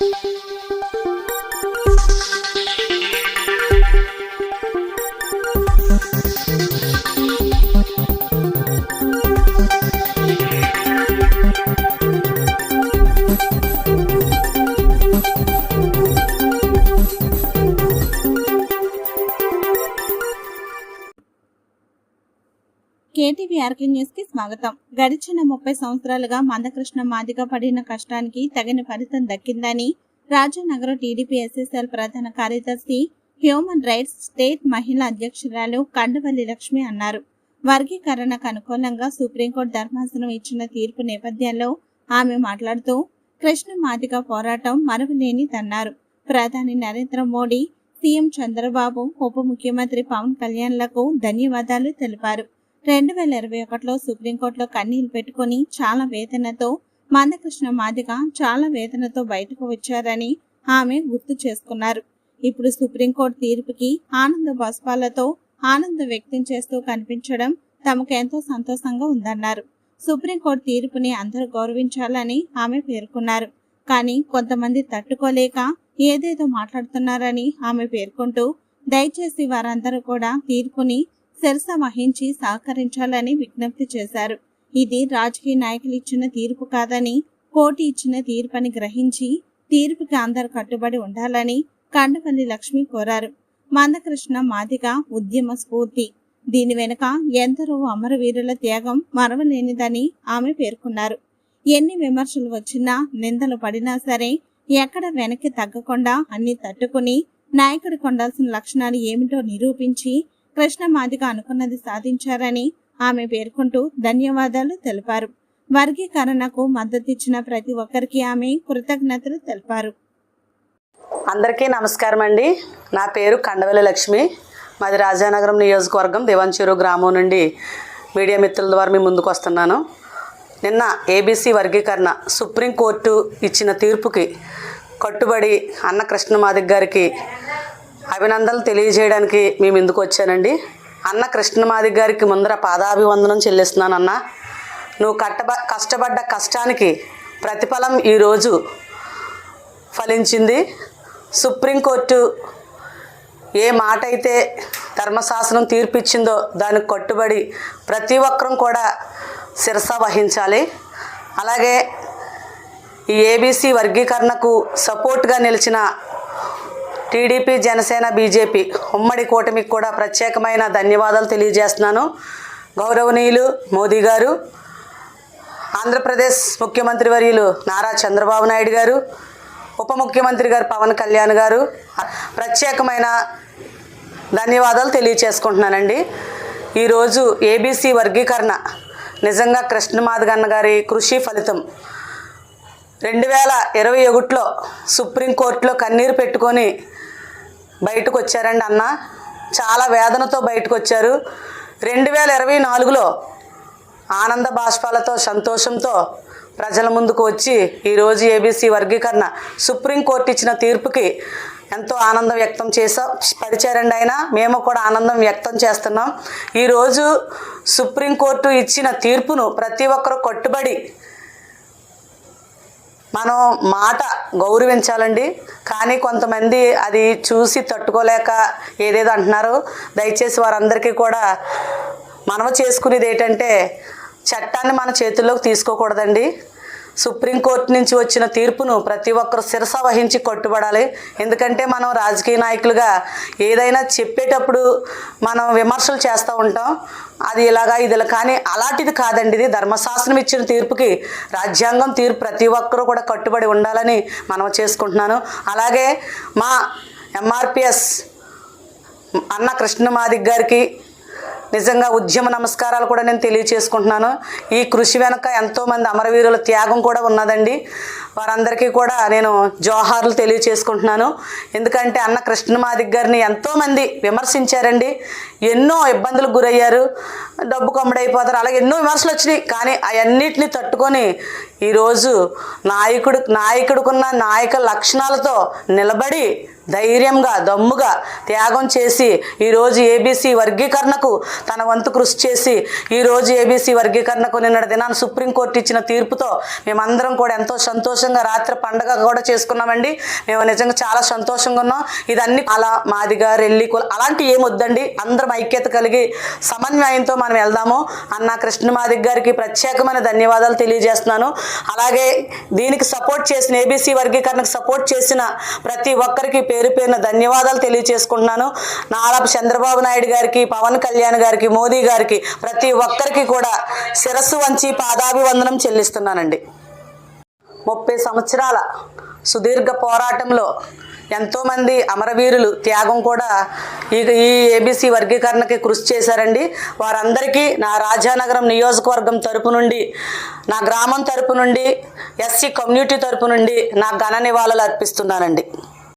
thank you KTV RK న్యూస్కి స్వాగతం. గడిచిన ముప్పై సంవత్సరాలుగా మందకృష్ణ మాదిగ పడిన కష్టానికి తగిన ఫలితం దక్కిందని రాజనగరం టీడీపీ ఎస్ఎస్ఎల్ ప్రధాన కార్యదర్శి హ్యూమన్ రైట్స్ స్టేట్ మహిళా అధ్యక్షురాలు కండవల్లి లక్ష్మి అన్నారు. వర్గీకరణకు అనుకూలంగా సుప్రీంకోర్టు ధర్మాసనం ఇచ్చిన తీర్పు నేపథ్యంలో ఆమె మాట్లాడుతూ కృష్ణ మాదిగ పోరాటం మరవలేనిదన్నారు ప్రధాని నరేంద్ర మోడీ సీఎం చంద్రబాబు ఉప ముఖ్యమంత్రి పవన్ కళ్యాణ్లకు ధన్యవాదాలు తెలిపారు. రెండు వేల ఇరవై ఒకటిలో సుప్రీంకోర్టులో కన్నీళ్ళు పెట్టుకుని చాలా వేదనతో మందకృష్ణ మాదిగ చాలా వేదనతో బయటకు వచ్చారని ఆమె గుర్తు చేసుకున్నారు. ఇప్పుడు సుప్రీంకోర్టు తీర్పుకి ఆనంద బాష్పాలతో ఆనందం వ్యక్తం చేస్తూ కనిపించడం తమకు ఎంతో సంతోషంగా ఉందన్నారు. సుప్రీంకోర్టు తీర్పుని అందరూ గౌరవించాలని ఆమె పేర్కొన్నారు. కానీ కొంతమంది తట్టుకోలేక ఏదేదో మాట్లాడుతున్నారని ఆమె పేర్కొంటూ దయచేసి వారందరూ కూడా తీర్పుని శిరస వహించి సహకరించాలని విజ్ఞప్తి చేశారు. ఇది రాజకీయ నాయకులు ఇచ్చిన తీర్పు కాదని కోర్టు ఇచ్చిన తీర్పని గ్రహించి తీర్పుకి అందరు కట్టుబడి ఉండాలని కండపల్లి లక్ష్మి కోరారు. మందకృష్ణ మాదిగ ఉద్యమ స్ఫూర్తి. దీని వెనుక ఎందరో అమరవీరుల త్యాగం మరవలేనిదని ఆమె పేర్కొన్నారు. ఎన్ని విమర్శలు వచ్చినా నిందలు పడినా సరే ఎక్కడ వెనక్కి తగ్గకుండా అన్ని తట్టుకుని నాయకుడికి ఉండాల్సిన లక్షణాలు ఏమిటో నిరూపించి కృష్ణ మాదిగ అనుకున్నది సాధించారని ఆమె పేర్కొంటూ ధన్యవాదాలు తెలిపారు. వర్గీకరణకు మద్దతిచ్చిన ప్రతి ఒక్కరికి ఆమె కృతజ్ఞతలు తెలిపారు. అందరికీ నమస్కారం అండి. నా పేరు కండవెల్లి లక్ష్మి. మాది రాజానగరం నియోజకవర్గం దివంచెరు గ్రామం నుండి మీడియా మిత్రుల ద్వారా మీ ముందుకు వస్తున్నాను. నిన్న ఏబీసీ వర్గీకరణ సుప్రీంకోర్టు ఇచ్చిన తీర్పుకి కట్టుబడి అన్న కృష్ణమాదిక్ గారికి అభినందనలు తెలియజేయడానికి మేము ఎందుకు వచ్చానండి? అన్న కృష్ణమాది గారికి ముందర పాదాభివందనం చెల్లిస్తున్నాను అన్న నువ్వు కట్టబ కష్టపడ్డ కష్టానికి ప్రతిఫలం ఈరోజు ఫలించింది. సుప్రీంకోర్టు ఏ మాట అయితే ధర్మశాసనం తీర్పిచ్చిందో దానికి కట్టుబడి ప్రతి ఒక్కరం కూడా శిరస వహించాలి. అలాగే ఈ ఏబీసీ వర్గీకరణకు సపోర్ట్గా నిలిచిన టీడీపీ జనసేన బీజేపీ ఉమ్మడి కూటమికి కూడా ప్రత్యేకమైన ధన్యవాదాలు తెలియజేస్తున్నాను. గౌరవనీయులు మోదీ గారు ఆంధ్రప్రదేశ్ ముఖ్యమంత్రి వర్యులు నారా చంద్రబాబు నాయుడు గారు ఉప ముఖ్యమంత్రి గారు పవన్ కళ్యాణ్ గారు ప్రత్యేకమైన ధన్యవాదాలు తెలియచేసుకుంటున్నానండి. ఈరోజు ఏబీసీ వర్గీకరణ నిజంగా కృష్ణమాధగన్న గారి కృషి ఫలితం. రెండు వేల ఇరవై ఒకటిలో సుప్రీంకోర్టులో కన్నీరు పెట్టుకొని బయటకు వచ్చారండి అన్న. చాలా వేదనతో బయటకు వచ్చారు రెండు వేల ఇరవై నాలుగులో ఆనంద బాష్పాలతో సంతోషంతో ప్రజల ముందుకు వచ్చి ఈరోజు ఏబీసీ వర్గీకరణ సుప్రీంకోర్టు ఇచ్చిన తీర్పుకి ఎంతో ఆనందం వ్యక్తం చేసా పరిచారండి ఆయన. మేము కూడా ఆనందం వ్యక్తం చేస్తున్నాం. ఈరోజు సుప్రీంకోర్టు ఇచ్చిన తీర్పును ప్రతి ఒక్కరూ కట్టుబడి మనం మాట గౌరవించాలండి. కానీ కొంతమంది అది చూసి తట్టుకోలేక ఏదేదో అంటున్నారు. దయచేసి వారందరికీ కూడా మనవ చేసుకునేది ఏంటంటే చట్టాన్ని మన చేతుల్లోకి తీసుకోకూడదండి. సుప్రీంకోర్టు నుంచి వచ్చిన తీర్పును ప్రతి ఒక్కరు శిరస వహించి కట్టుబడాలి. ఎందుకంటే మనం రాజకీయ నాయకులుగా ఏదైనా చెప్పేటప్పుడు మనం విమర్శలు చేస్తూ ఉంటాం. అది ఇలాగా ఇదిలా కానీ అలాంటిది కాదండి ఇది ధర్మశాస్త్రం ఇచ్చిన తీర్పుకి రాజ్యాంగం తీర్పు ప్రతి ఒక్కరూ కూడా కట్టుబడి ఉండాలని మనం చేసుకుంటున్నాను. అలాగే మా ఎంఆర్పిఎస్ అన్న కృష్ణమాదిక్ గారికి నిజంగా ఉద్యమ నమస్కారాలు కూడా నేను తెలియచేసుకుంటున్నాను. ఈ కృషి వెనక ఎంతోమంది అమరవీరుల త్యాగం కూడా ఉన్నదండి. వారందరికీ కూడా నేను జోహార్లు తెలియచేసుకుంటున్నాను. ఎందుకంటే అన్న కృష్ణమాదిక్ గారిని ఎంతోమంది విమర్శించారండి. ఎన్నో ఇబ్బందులకు గురయ్యారు. డబ్బు కొమ్మడైపోతారు. అలాగే ఎన్నో విమర్శలు వచ్చినాయి. కానీ అవన్నిటిని తట్టుకొని ఈరోజు నాయకుడు నాయకుడుకున్న నాయక లక్షణాలతో నిలబడి ధైర్యంగా దమ్ముగా త్యాగం చేసి ఈరోజు ఏబీసీ వర్గీకరణకు తన వంతు కృషి చేసి ఈరోజు ఏబీసీ వర్గీకరణకు నిన్నటి దినాన్ని సుప్రీంకోర్టు ఇచ్చిన తీర్పుతో మేమందరం కూడా ఎంతో సంతోషంగా రాత్రి పండగ కూడా చేసుకున్నామండి. మేము నిజంగా చాలా సంతోషంగా ఉన్నాం. ఇదన్నీ అలా మాదిగా రెల్లి అలాంటి ఏమొద్దండి వద్దండి. అందరం ఐక్యత కలిగి సమన్వయంతో మనం వెళ్దాము. అన్న కృష్ణ మాదిగ్ గారికి ప్రత్యేకమైన ధన్యవాదాలు తెలియజేస్తున్నాను. అలాగే దీనికి సపోర్ట్ చేసిన ఏబీసీ వర్గీకరణకు సపోర్ట్ చేసిన ప్రతి ఒక్కరికి పేరు పేరున ధన్యవాదాలు తెలియజేసుకుంటున్నాను నారా చంద్రబాబు నాయుడు గారికి పవన్ కళ్యాణ్ గారికి మోదీ గారికి ప్రతి ఒక్కరికి కూడా శిరస్సు వంచి పాదాభివందనం చెల్లిస్తున్నానండి. ముప్పై సంవత్సరాల సుదీర్ఘ పోరాటంలో ఎంతోమంది అమరవీరులు త్యాగం కూడా ఈ ఈ ఏబీసీ వర్గీకరణకి కృషి చేశారండి. వారందరికీ నా రాజానగరం నియోజకవర్గం తరపు నుండి నా గ్రామం తరపు నుండి ఎస్సీ కమ్యూనిటీ తరపు నుండి నా ఘన నివాళులు అర్పిస్తున్నానండి.